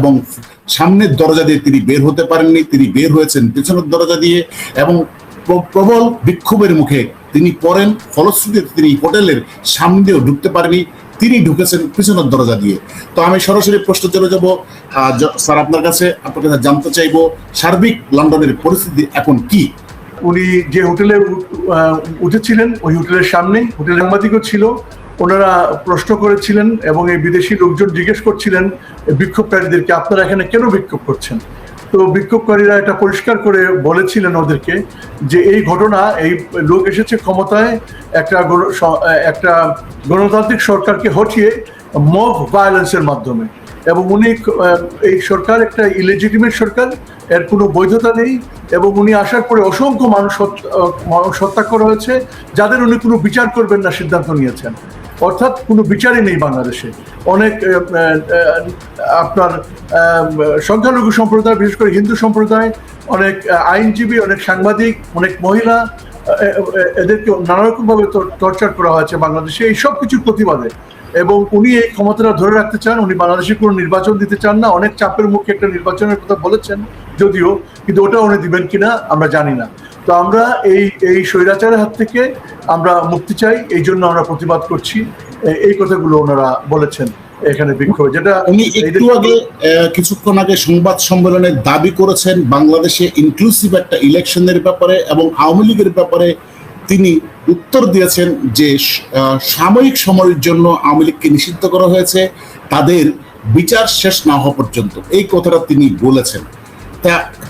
এবং সামনের দরজা দিয়ে তিনি বের হতে পারেননি, তিনি বের হয়েছেন পেছনের দরজা দিয়ে এবং প্রবল বিক্ষোভের মুখে তিনি পড়েন, ফলশ্রুতিতে তিনি হোটেলের সামনে দিয়েও ঢুকতে পারেনি তিনি ঢুকেছেন পিছনের দরজা দিয়ে। তো আমি সরাসরি প্রশ্ন চলে যাব স্যার আপনার কাছে আপনার কাছে জানতে চাইব, সার্বিক লন্ডনের পরিস্থিতি এখন কি? উনি যে হোটেলে উঠেছিলেন, ওই হোটেলের সামনে হোটেল সাংবাদিকও ছিল ওনারা প্রশ্ন করেছিলেন এবং এই বিদেশি লোকজন জিজ্ঞেস করছিলেন বিক্ষোভকারীদেরকে, আপনারা এখানে কেন বিক্ষোভ করছেন? তো বিক্ষোভকারীরা এটা পরিষ্কার করে বলেছিলেন ওদেরকে যে এই ঘটনা, এই লোক এসেছে ক্ষমতায়, একটা একটা গণতান্ত্রিক সরকারকে হটিয়ে মব ভায়োলেন্সের মাধ্যমে। এবং উনি, এই সরকার একটা ইলেজিটিমেট সরকার, এর কোনো বৈধতা নেই এবং উনি আসার পরে অসংখ্য মানুষ মানুষ হত্যা করা হয়েছে, যাদের উনি কোনো বিচার করবেন না সিদ্ধান্ত নিয়েছেন। অর্থাৎ কোনো বিচারই নেই বাংলাদেশে। অনেক আপনার সংখ্যালঘু সম্প্রদায়, বিশেষ করে হিন্দু সম্প্রদায়, অনেক আইনজীবী, অনেক সাংবাদিক, অনেক মহিলা এদেরকে নানা রকম ভাবে টর্চার করা হয়েছে বাংলাদেশে। এই সব কিছুর প্রতিবাদে। এবং উনি এই ক্ষমতাটা ধরে রাখতে চান, উনি বাংলাদেশে কোনো নির্বাচন দিতে চান না। অনেক চাপের মুখে একটা নির্বাচনের কথা বলেছেন, যদিও, কিন্তু ওটা উনি দিবেন কিনা, আমরা জানি না। তো আমরা এই এই স্বৈরাচারের হাত থেকে আমরা মুক্তি চাই এই জন্য আমরা প্রতিবাদ করছি। এই কথাগুলো ওনারা বলেছেন এখানে বিক্ষোভে। যেটা উনি একটু আগে কিছুক্ষণ আগে সংবাদ সম্মেলনে দাবি করেছেন বাংলাদেশে ইনক্লুসিভ একটা ইলেকশনের ব্যাপারে এবং আওয়ামী লীগের ব্যাপারে তিনি উত্তর দিয়েছেন যে সাময়িক সময়ের জন্য আওয়ামী লীগকে নিষিদ্ধ করা হয়েছে তাদের বিচার শেষ না হওয়া পর্যন্ত। এই কথাটা তিনি বলেছেন।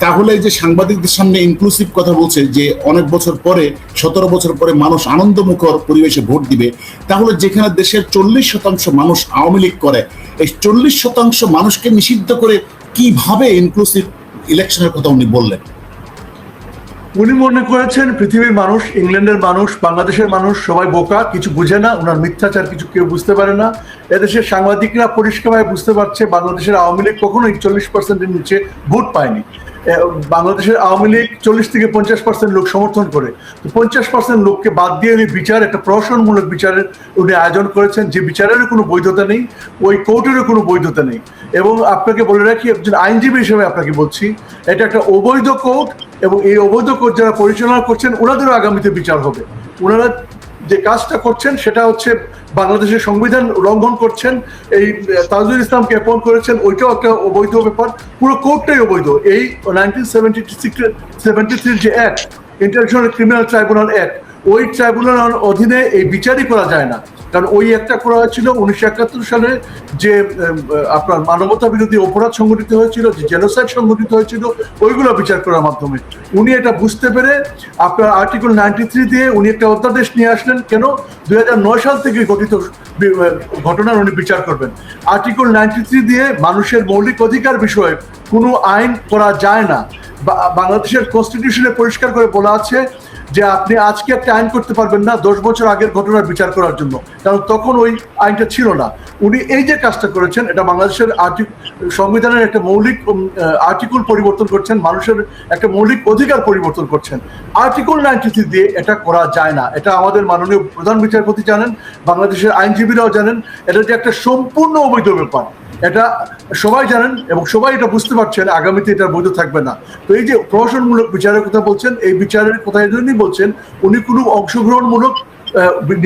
তাহলে যে সাংবাদিকদের সামনে ইনক্লুসিভ কথা বলছে যে অনেক বছর পরে, সতেরো বছর পরে মানুষ আনন্দমুখর পরিবেশে ভোট দিবে, তাহলে যেখানে দেশের চল্লিশ শতাংশ মানুষ আওয়ামী লীগ করে, এই চল্লিশ শতাংশ মানুষকে নিষিদ্ধ করে কীভাবে ইনক্লুসিভ ইলেকশনের কথা উনি বললেন? উনি মনে করেছেন পৃথিবীর মানুষ, ইংল্যান্ডের মানুষ, বাংলাদেশের মানুষ সবাই বোকা, কিছু বুঝে না, ওনার মিথ্যাচার কিছু কেউ বুঝতে পারে না। এদেশের সাংবাদিকরা পরিষ্কারভাবে বুঝতে পারছে বাংলাদেশের আওয়ামী লীগ কখনোই চল্লিশ পার্সেন্টের নিচে ভোট পায়নি। বাংলাদেশের আওয়ামী লীগ চল্লিশ থেকে পঞ্চাশ পার্সেন্ট লোক সমর্থন করে। তো পঞ্চাশ পার্সেন্ট লোককে বাদ দিয়ে উনি বিচার, একটা প্রহসনমূলক বিচারের উনি আয়োজন করেছেন, যে বিচারেরও কোনো বৈধতা নেই, ওই কোর্টেরও কোনো বৈধতা নেই। এবং আপনাকে বলে রাখি, একজন আইনজীবী হিসেবে আপনাকে বলছি, এটা একটা অবৈধ কোর্ট এবং এই অবৈধ যারা পরিচালনা করছেন, ওনাদেরও আগামীতে বিচার হবে। ওনারা যে কাজটা করছেন, সেটা হচ্ছে বাংলাদেশের সংবিধান লঙ্ঘন করছেন, এই তাজুল ইসলামকে অ্যাপয়েন্ট করেছেন, ওইটাও একটা অবৈধ ব্যাপার। পুরো কোর্টটাই অবৈধ। এই নাইনটিন সেভেন্টি সেভেন্টি যে act international criminal tribunal act ওই ট্রাইব্যুনাল অধীনে এই বিচারই করা যায় না। কারণ ওই একটা করা হয়েছিল উনিশশো একাত্তর সালে যে আপনার মানবতা বিরোধী অপরাধ সংগঠিত হয়েছিল, যে জেনোসাইড সংগঠিত হয়েছিল, ওইগুলো বিচার করার মাধ্যমে। উনি এটা বুঝতে পেরে আপনার আর্টিকেল নাইনটি থ্রি দিয়ে উনি একটা অধ্যাদেশ নিয়ে আসলেন, কেন? দুই নয় সাল থেকে গঠিত ঘটনার উনি বিচার করবেন। আর্টিকেল নাইনটি থ্রি দিয়ে মানুষের মৌলিক অধিকার বিষয়ে কোনো আইন করা যায় না। বাংলাদেশের কনস্টিটিউশনে পরিষ্কার করে বলা আছে যে আপনি আজকে একটা আইন করতে পারবেন না দশ বছর আগের ঘটনার বিচার করার জন্য। কারণ তখন ওই আইনটা ছিল না। উনি এই যে কাজটা করেছেন, এটা বাংলাদেশের আর্টি- সংবিধানের একটা মৌলিক আর্টিকুল পরিবর্তন করছেন, মানুষের একটা মৌলিক অধিকার পরিবর্তন করছেন। আর্টিকুল নাইনটি দিয়ে এটা করা যায় না। এটা আমাদের মাননীয় প্রধান বিচারপতি জানেন, বাংলাদেশের আইনজীবীরাও জানেন। এটা যে একটা সম্পূর্ণ অবৈধ ব্যাপার। এটা সবাই জানেন এবং সবাই এটা বুঝতে পারছেন, আগামীতে এটা বৈধ থাকবে না। তো এই যে প্রহসনমূলক বিচারের কথা বলছেন, এই বিচারের কথা এই বলছেন, উনি কোনো অংশগ্রহণমূলক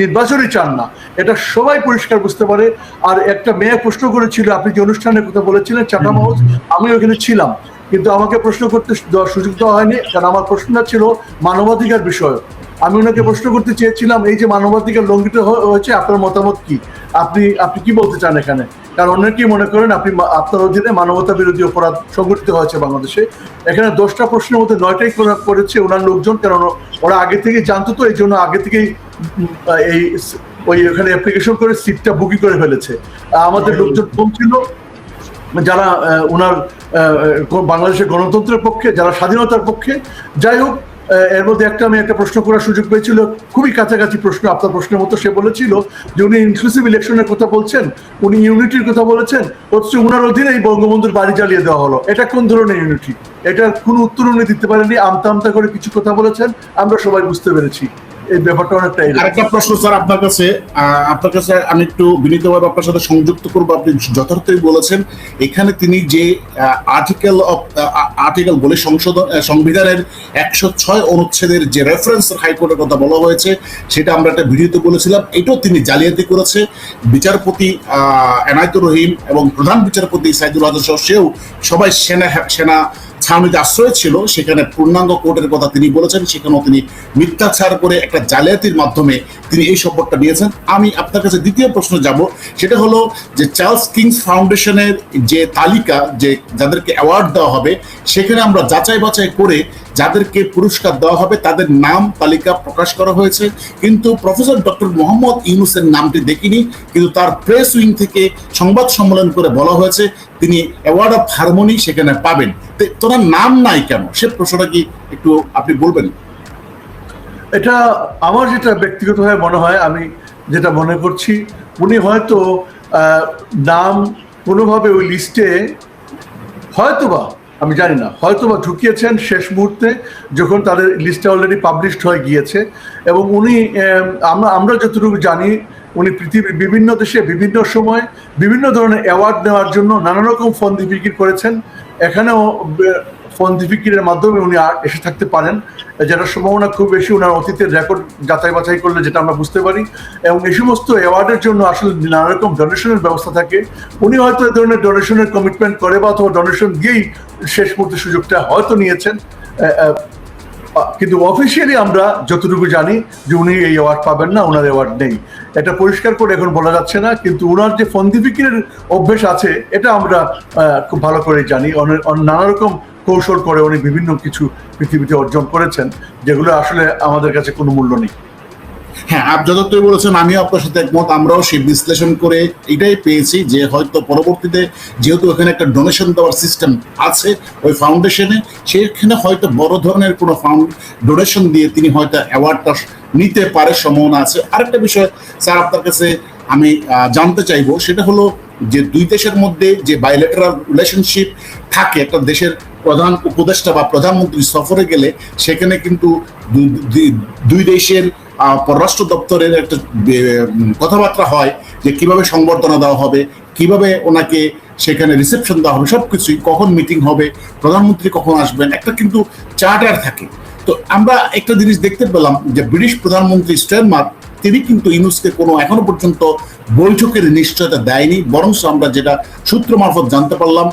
নির্বাচনই চান না। এটা সবাই পরিষ্কার বুঝতে পারে। আর একটা মেয়ে প্রশ্ন করেছিল, আপনি যে অনুষ্ঠানের কথা বলেছিলেন চাটাম হাউস আমি ওখানে ছিলাম। কিন্তু আমাকে প্রশ্ন করতে সুযোগ দেওয়া হয়নি, কারণ আমার প্রশ্নটা ছিল মানবাধিকার বিষয় আমি ওনাকে প্রশ্ন করতে চেয়েছিলাম, এই যে মানবাধিকার লঙ্ঘিত হয়েছে, আপনার মতামত কি? আপনি আপনি কি বলতে চান এখানে? কারণ অনেকেই মনে করেন আপনি আপনার অধীনে মানবতা বিরোধী অপরাধ সংঘটিত হয়েছে বাংলাদেশে। এখানে দশটা প্রশ্নের মধ্যে নয়টাই করা- করেছে ওনার লোকজন কারণ ওরা আগে থেকে জানতো তো এই জন্য আগে থেকেই এই ওই ওখানে অ্যাপ্লিকেশন করে সিটটা বুকিং করে ফেলেছে। আমাদের লোকজন কম ছিল, যারা ওনার বাংলাদেশের গণতন্ত্রের পক্ষে, যারা স্বাধীনতার পক্ষে। যাই হোক এর মধ্যে একটা আমি একটা প্রশ্ন করার সুযোগ পেয়েছিল। খুবই কাছাকাছি প্রশ্ন, আপনার প্রশ্নের মতো সে বলেছিল যে উনি ইনক্লুসিভ ইলেকশনের কথা বলছেন, উনি ইউনিটির কথা বলেছেন, অথচ উনার অধীনে এই বঙ্গবন্ধুর বাড়ি জ্বালিয়ে দেওয়া হলো। এটা কোন ধরনের ইউনিটি এটার কোনো উত্তর উনি দিতে পারেননি, আমতা আমতা করে কিছু কথা বলেছেন, আমরা সবাই বুঝতে পেরেছি। আরেকটা প্রশ্ন স্যার আপনার কাছে আপনার কাছে আমি একটু বিনীতভাবে আপনার সাথে সংযুক্ত করব। আপনি যথার্থই বলেছেন, এখানে তিনি যে আর্টিকেল অফ আর্টিকেল বলে সংশোধন সংবিধানের একশো ছয় অনুচ্ছেদের যে রেফারেন্স হাইকোর্টের কথা বলা হয়েছে, সেটা আমরা একটা ভিডিওতে বলেছিলাম। এটাও তিনি জালিয়াতি করেছে। বিচারপতি এনায়েতুর রহিম এবং প্রধান বিচারপতি সাইদুল হাসান সেও সবাই সেনা সেনা ছাউনিতে আশ্রয় ছিল, সেখানে পূর্ণাঙ্গ কোর্টের কথা তিনি বলেছেন, সেখানেও তিনি মিথ্যাচার করে একটা জালিয়াতির মাধ্যমে তিনি এই শপথটা নিয়েছেন আমি আপনার কাছে দ্বিতীয় প্রশ্ন যাব, সেটা হলো যে চার্লস কিংস ফাউন্ডেশনের যে তালিকা, যে যাদেরকে অ্যাওয়ার্ড দেওয়া হবে, সেখানে আমরা যাচাই বাছাই করে যাদেরকে পুরস্কার দেওয়া হবে, তাদের নাম, তালিকা প্রকাশ করা হয়েছে। কিন্তু প্রফেসর ডক্টর মোহাম্মদ ইউনুসের নামটি দেখিনি, কিন্তু তার প্রেস উইং থেকে সংবাদ সম্মেলন করে বলা হয়েছে, তিনি অ্যাওয়ার্ড অফ হারমোনি সেখানে পাবেন। তো নাম নাই কেন? সে প্রশ্নটা কি একটু আপনি বলবেন? এটা আমার যেটা ব্যক্তিগতভাবে মনে হয়, আমি যেটা মনে করছি, উনি হয়তো নাম কোনোভাবে ওই লিস্টে হয়তোবা, আমি জানি না, হয়তোবা ঢুকিয়েছেন শেষ মুহূর্তে যখন তাদের লিস্টটা অলরেডি পাবলিশড হয়ে গিয়েছে এবং উনি আমরা আমরা যতটুকু জানি, উনি পৃথিবীর বিভিন্ন দেশে বিভিন্ন সময় বিভিন্ন ধরনের অ্যাওয়ার্ড নেওয়ার জন্য নানা রকম ফন্দি বিক্রি করেছেন। এখানেও ফন্দি ফিকিরের মাধ্যমে উনি এসে থাকতে পারেন। যেটা সম্ভাবনা খুব বেশি ওনার অতীতের রেকর্ড যাচাই বাছাই করলে যেটা আমরা বুঝতে পারি। এবং এই সমস্ত অ্যাওয়ার্ডের জন্য আসলে নানা রকম ডোনেশনের ব্যবস্থা থাকে। উনি হয়তো এ ধরনের ডোনেশনের কমিটমেন্ট করে বা অথবা ডোনেশন দিয়েই শেষ মুহূর্তে সুযোগটা হয়তো নিয়েছেন। কিন্তু অফিসিয়ালি আমরা যতটুকু জানি যে উনি এই অ্যাওয়ার্ড পাবেন না ওনার অ্যাওয়ার্ড নেই। এটা পরিষ্কার করে এখন বলা যাচ্ছে না, কিন্তু ওনার যে ফন্দিফিকের অভ্যেস আছে, এটা আমরা খুব ভালো করে জানি। নানা রকম কৌশল করে উনি বিভিন্ন কিছু পৃথিবীতে অর্জন করেছেন, যেগুলো আসলে আমাদের কাছে কোনো মূল্য নেই। হ্যাঁ যথার্থই বলেছেন, আমিও আপনার সাথে একমত, আমরাও সেই বিশ্লেষণ করে এটাই পেয়েছি যে হয়তো পরবর্তীতে যেহেতু এখানে একটা ডোনেশন দেওয়ার সিস্টেম আছে, ওই ফাউন্ডেশনে সেখানে হয়তো বড় ধরনের কোনো ফাউন্ড ডোনেশন দিয়ে তিনি হয়তো অ্যাওয়ার্ডটা নিতে পারে সম্ভাবনা আছে। আরেকটা বিষয়, স্যার, আপনার কাছে আমি জানতে চাইব, সেটা হলো যে দুই দেশের মধ্যে যে বাইলেটারাল রিলেশনশিপ থাকে, একটা দেশের প্রধান উপদেষ্টা বা প্রধানমন্ত্রী সফরে গেলে সেখানে কিন্তু দুই- দেশের পররাষ্ট্র দপ্তরের একটা কথাবার্তা হয় যে কীভাবে সংবর্ধনা দেওয়া হবে, কীভাবে ওনাকে সেখানে রিসেপশন দেওয়া হবে সব কিছুই কখন মিটিং হবে, প্রধানমন্ত্রী কখন আসবেন, একটা কিন্তু চার্টার থাকে। তো আমরা একটা জিনিস দেখতে পেলাম যে ব্রিটিশ প্রধানমন্ত্রী স্টেনমার্ক, তিনি কিন্তু ইউনুসকে কোনো এখনও পর্যন্ত বৈঠকের নিশ্চয়তা দেয়নি বরং আমরা যেটা সূত্র মারফত জানতে পারলাম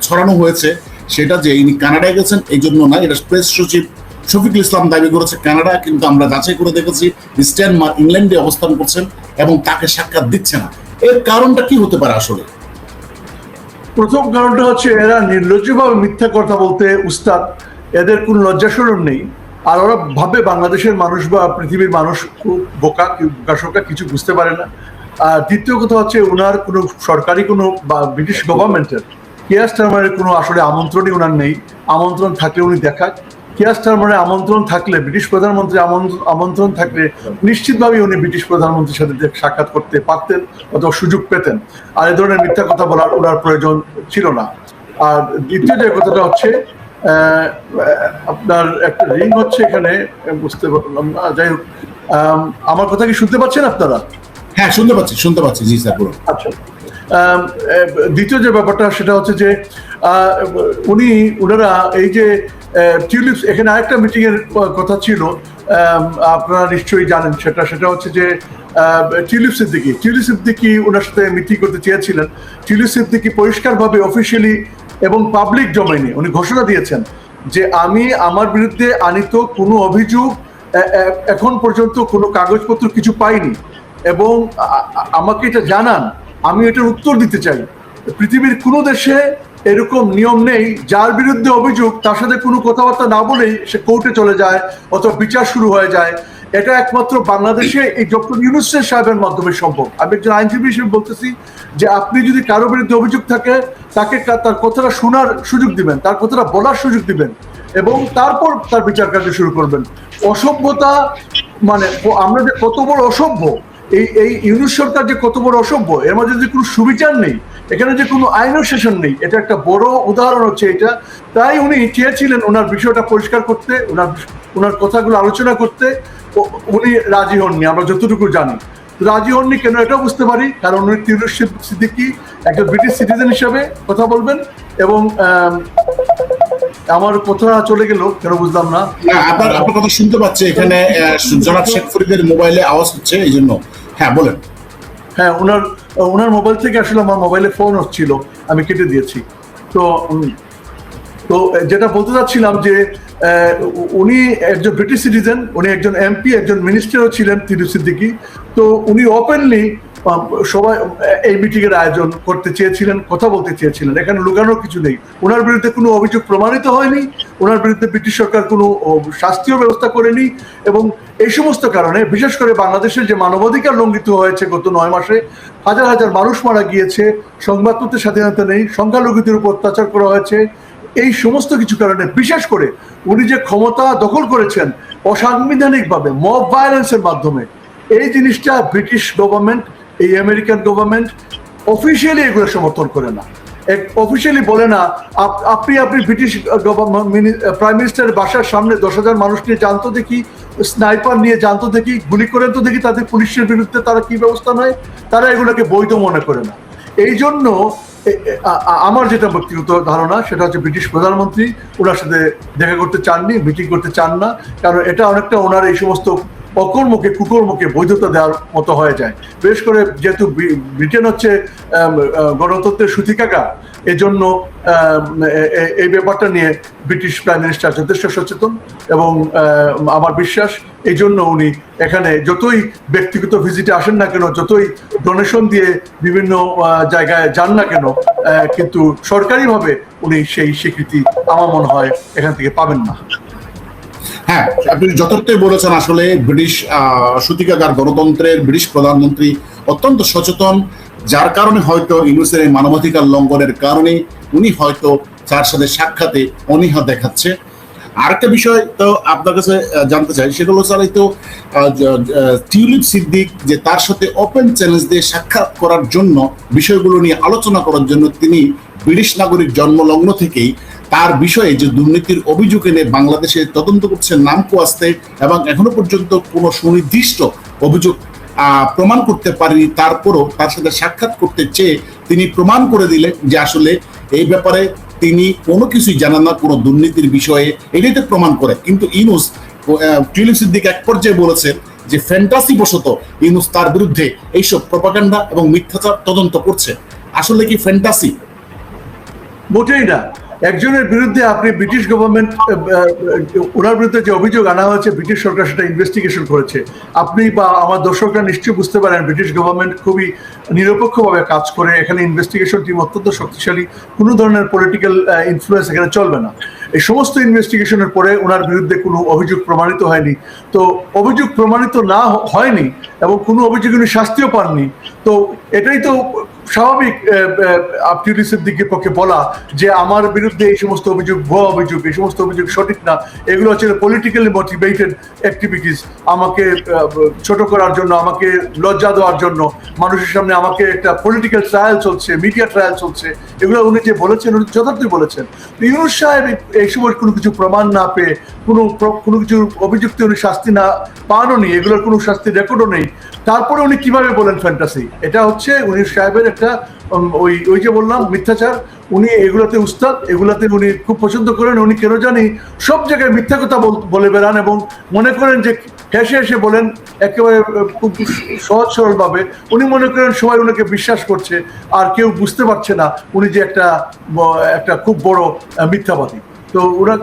ছড়ানো হয়েছে সেটা যে ইনি কানাডায় গেছেন, এই জন্য না এটা প্রেস সচিব শফিকুল ইসলাম দাবি করেছে কানাডা, কিন্তু আমরা যাচাই করে দেখেছি স্ট্যানমার ইংল্যান্ডে অবস্থান করছেন এবং তাকে সাক্ষাৎ দিচ্ছে না। এর কারণটা কি হতে পারে আসলে? প্রথম কারণটা হচ্ছে এরা নির্লজ্জভাবে মিথ্যা কথা বলতে উস্তাদ, এদের কোনো লজ্জা সরম নেই। আর ওরা ভাবে বাংলাদেশের মানুষ বা পৃথিবীর মানুষ বোকা বোকাশোকা কিছু বুঝতে পারে না। আর দ্বিতীয় কথা হচ্ছে ওনার কোনো সরকারি কোনো বা ব্রিটিশ গভর্নমেন্টের কেয়ার স্টারমারের কোনো আসলে আমন্ত্রণই ওনার নেই। আমন্ত্রণ থাকলে উনি দেখাক। কেয়ার স্টারমারের আমন্ত্রণ থাকলে ব্রিটিশ প্রধানমন্ত্রী আমন্ত্রণ- থাকলে নিশ্চিতভাবেই উনি ব্রিটিশ প্রধানমন্ত্রীর সাথে সাক্ষাৎ করতে পারতেন অথবা সুযোগ পেতেন। আর এই ধরনের মিথ্যা কথা বলার ওনার প্রয়োজন ছিল না। আর দ্বিতীয় যে কথাটা হচ্ছে আপনার একটা রিং হচ্ছে এখানে বুঝতে পারলাম না যাই হোক আমার কথা কি শুনতে পাচ্ছেন আপনারা? হ্যাঁ শুনতে পাচ্ছি শুনতে পাচ্ছি। জি স্যার আচ্ছা। এ, দ্বিতীয় যে ব্যাপারটা সেটা হচ্ছে যে উনি ওনারা এই যে টিউলিপস, এখানে আরেকটা মিটিং এর কথা ছিল আপনারা নিশ্চয়ই জানেন সেটা সেটা হচ্ছে যে টিউলিপ সিদ্দিকি টিউলিপ সিদ্দিকি ওনার সাথে মিটিং করতে চেয়েছিলেন। টিউলিপ সিদ্দিকি পরিষ্কারভাবে অফিসিয়ালি এবং পাবলিক ডোমেইনে উনি ঘোষণা দিয়েছেন যে, আমি আমার বিরুদ্ধে আনিত কোনো অভিযোগ এখন পর্যন্ত কোনো কাগজপত্র কিছু পাইনি। এবং আমাকে এটা জানান আমি এটার উত্তর দিতে চাই। পৃথিবীর কোনো দেশে এরকম নিয়ম নেই, যার বিরুদ্ধে অভিযোগ, তার সাথে কোনো কথাবার্তা না বলেই সে কোর্টে চলে যায় অথবা বিচার শুরু হয়ে যায়। এটা একমাত্র বাংলাদেশে এই ডক্টর ইউনুসের সাহেবের মাধ্যমে সম্ভব। আমি একজন আইনজীবী হিসেবে বলতেছি যে আপনি যদি কারও বিরুদ্ধে অভিযোগ থাকে, তাকে তার কথাটা শোনার সুযোগ দিবেন, তার কথাটা বলার সুযোগ দিবেন এবং তারপর তার বিচার কার্য শুরু করবেন। অসভ্যতা মানে আমরা যে কত বড় অসভ্য এই এই ইউনুস সরকার যে কত বড় অসভ্য এর মধ্যে যে কোনো সুবিচার নেই এখানে যে কোনো আইনও সেশন নেই এটা একটা বড় উদাহরণ হচ্ছে এটা। তাই উনি চেয়েছিলেন ওনার বিষয়টা পরিষ্কার করতে ওনার ওনার কথাগুলো আলোচনা করতে উনি রাজি হননি আমরা যতটুকু জানি। রাজি হননি কেন এটাও বুঝতে পারি কারণ উনি তিরুস সিদ্দিকি একজন ব্রিটিশ সিটিজেন হিসেবে কথা বলবেন এবং আম, আমার কথা চলে গেল কেন বুঝলাম না। আপনার আপনার কথা শুনতে পাচ্ছি এখানে জনাব শেখ ফরিদের মোবাইলে আওয়াজ হচ্ছে এই জন্য হ্যাঁ বলেন। হ্যাঁ ওনার ওনার মোবাইল থেকে আসলে আমার মোবাইলে ফোন হচ্ছিল, আমি কেটে দিয়েছি। তো তো, যেটা বলতে চাচ্ছিলাম যে উনি একজন ব্রিটিশ সিটিজেন উনি একজন এমপি একজন মিনিস্টারও ছিলেন তিরু সিদ্দিকি। তো উনি ওপেনলি সবাই, এই মিটিং এর আয়োজন করতে চেয়েছিলেন, কথা বলতে চেয়েছিলেন, এখানে লুকানোর কিছু নেই। ওনার বিরুদ্ধে কোনো অভিযোগ প্রমাণিত হয়নি ওনার বিরুদ্ধে ব্রিটিশ সরকার কোনো শাস্তিও ব্যবস্থা করেনি এবং এই সমস্ত কারণে, বিশেষ করে বাংলাদেশের যে মানবাধিকার লঙ্ঘিত হয়েছে গত নয় মাসে, হাজার হাজার মানুষ মারা গিয়েছে, সংবাদপত্রের স্বাধীনতা নেই, সংখ্যালঘুদের উপর অত্যাচার করা হয়েছে। এই সমস্ত কিছু কারণে, বিশেষ করে উনি যে ক্ষমতা দখল করেছেন অসাংবিধানিকভাবে মব ভায়োলেন্সের মাধ্যমে, এই জিনিসটা ব্রিটিশ গভর্নমেন্ট এই আমেরিকান গভর্নমেন্ট অফিসিয়ালি এগুলো সমর্থন করে না। অফিসিয়ালি বলে না আপনি আপনি ব্রিটিশ প্রাইম মিনিস্টারের বাসার সামনে দশ হাজার মানুষ নিয়ে জানতো দেখি স্নাইপার নিয়ে জানতো দেখি, গুলি করে তো দেখি তাদের পুলিশের বিরুদ্ধে তারা কি ব্যবস্থা নেয়, তারা এগুলোকে বৈধ মনে করে না। এই জন্য আমার যেটা ব্যক্তিগত ধারণা, সেটা হচ্ছে ব্রিটিশ প্রধানমন্ত্রী, ওনার সাথে দেখা করতে চাননি মিটিং করতে চান না, কারণ এটা অনেকটা ওনার এই সমস্ত অকর্মকে, কুকর্মকে বৈধতা দেওয়ার মতো হয়ে যায়। বিশেষ করে যেহেতু ব্রিটেন হচ্ছে গণতন্ত্রের সুতিকাগা এজন্য এই ব্যাপারটা নিয়ে ব্রিটিশ প্রাইম মিনিস্টার যথেষ্ট সচেতন এবং আমার বিশ্বাস এই জন্য উনি এখানে যতই ব্যক্তিগত ভিজিটে আসেন না কেন, যতই ডোনেশন দিয়ে বিভিন্ন জায়গায় যান না কেন কিন্তু সরকারিভাবে উনি সেই স্বীকৃতি আমার মনে হয় এখান থেকে পাবেন না। হ্যাঁ আপনি যথার্থই বলেছেন আসলে ব্রিটিশ সূতিকাগার, গণতন্ত্রের ব্রিটিশ প্রধানমন্ত্রী অত্যন্ত সচেতন। যার কারণে হয়তো ইউনুসের এই মানবাধিকার লঙ্ঘনের কারণে উনি হয়তো তার সাথে সাক্ষাতে অনীহা দেখাচ্ছে। আরেকটা বিষয় তো আপনার কাছে জানতে চাই সেগুলো এই তো টিউলিপ সিদ্দিক যে তার সাথে ওপেন চ্যালেঞ্জ দিয়ে সাক্ষাৎ করার জন্য বিষয়গুলো নিয়ে আলোচনা করার জন্য তিনি ব্রিটিশ নাগরিক জন্মলগ্ন থেকেই তার বিষয়ে যে দুর্নীতির অভিযোগ এনে বাংলাদেশে তদন্ত করছে নাম কোয়াস্তে এবং এখনও পর্যন্ত কোনো সুনির্দিষ্ট অভিযোগ প্রমাণ করতে পারেনি, তারপরও তার সাথে সাক্ষাৎ করতে চেয়ে তিনি প্রমাণ করে দিলেন যে আসলে এই ব্যাপারে তিনি কোনো কিছুই জানেন না, কোনো দুর্নীতির বিষয়ে এটাই তো প্রমাণ করে। কিন্তু ইনুস টিউলিপ সিদ্দিক এক পর্যায়ে বলেছেন যে ফ্যান্টাসি বশত ইনুস তার বিরুদ্ধে এইসব প্রপাগান্ডা এবং মিথ্যাচার তদন্ত করছে। আসলে কি ফ্যান্টাসি? মোটেই না। একজনের বিরুদ্ধে আপনি ব্রিটিশ গভর্নমেন্ট ওনার বিরুদ্ধে যে অভিযোগ আনা হয়েছে, ব্রিটিশ সরকার সেটা ইনভেস্টিগেশন করেছে। আপনি বা আমার দর্শকরা নিশ্চয়ই বুঝতে পারেন, ব্রিটিশ গভর্নমেন্ট খুবই নিরপেক্ষভাবে কাজ করে। এখানে ইনভেস্টিগেশন টিম অত্যন্ত শক্তিশালী। কোনো ধরনের পলিটিক্যাল ইনফ্লুয়েন্স এখানে চলবে না। এই সমস্ত ইনভেস্টিগেশনের পরে ওনার বিরুদ্ধে কোনো অভিযোগ প্রমাণিত হয়নি। তো অভিযোগ প্রমাণিত না হয়নি এবং কোনো অভিযোগ উনি শাস্তিও পাননি। তো এটাই তো স্বাভাবিক আপ্টিউলি সিদ্দিকের পক্ষে বলা যে আমার বিরুদ্ধে এই সমস্ত অভিযোগ, ভুয়া অভিযোগ, এই সমস্ত অভিযোগ সঠিক না, এগুলো হচ্ছে পলিটিক্যালি মোটিভেটেড অ্যাক্টিভিটিস আমাকে ছোট করার জন্য, আমাকে লজ্জা দেওয়ার জন্য, মানুষের সামনে আমাকে একটা পলিটিক্যাল ট্রায়াল চলছে মিডিয়া ট্রায়াল চলছে, এগুলো উনি যে বলেছেন, উনি যথার্থই বলেছেন। ইউনুস সাহেব এই- সময় কোনো কিছু প্রমাণ না পেয়ে, কোনো কোনো কিছু অভিযুক্ত উনি শাস্তি না পানও নি এগুলোর কোনো শাস্তির রেকর্ডও নেই, তারপরে উনি কীভাবে বলেন ফ্যান্টাসি এটা হচ্ছে উনি সাহেবের একটা ওই ওই যে বললাম, মিথ্যাচার, উনি এগুলোতে উস্তাদ, এগুলোতে উনি খুব পছন্দ করেন, উনি কেন জানি সব জায়গায় মিথ্যা কথা বল- বেড়ান এবং মনে করেন যে হেসে হেসে বলেন, একেবারে, খুব সহজ সরলভাবে। উনি মনে করেন সবাই ওনাকে বিশ্বাস করছে, আর কেউ বুঝতে পারছে না উনি যে একটা একটা খুব বড় মিথ্যাবাদী। তো ওনার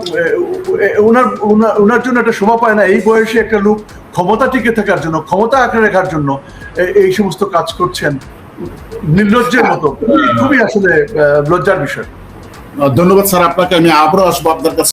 ওনার- ওনার জন্য একটা শোভা পায় না, এই বয়সে একটা লোক ক্ষমতা টিকে থাকার জন্য, ক্ষমতা আঁকড়ে রাখার জন্য এই সমস্ত কাজ করছেন। নির্লজ্জের মতো। খুবই আসলে লজ্জার বিষয়। ধন্যবাদ স্যার আপনাকে আমি আবারও আসব আপনার কাছে।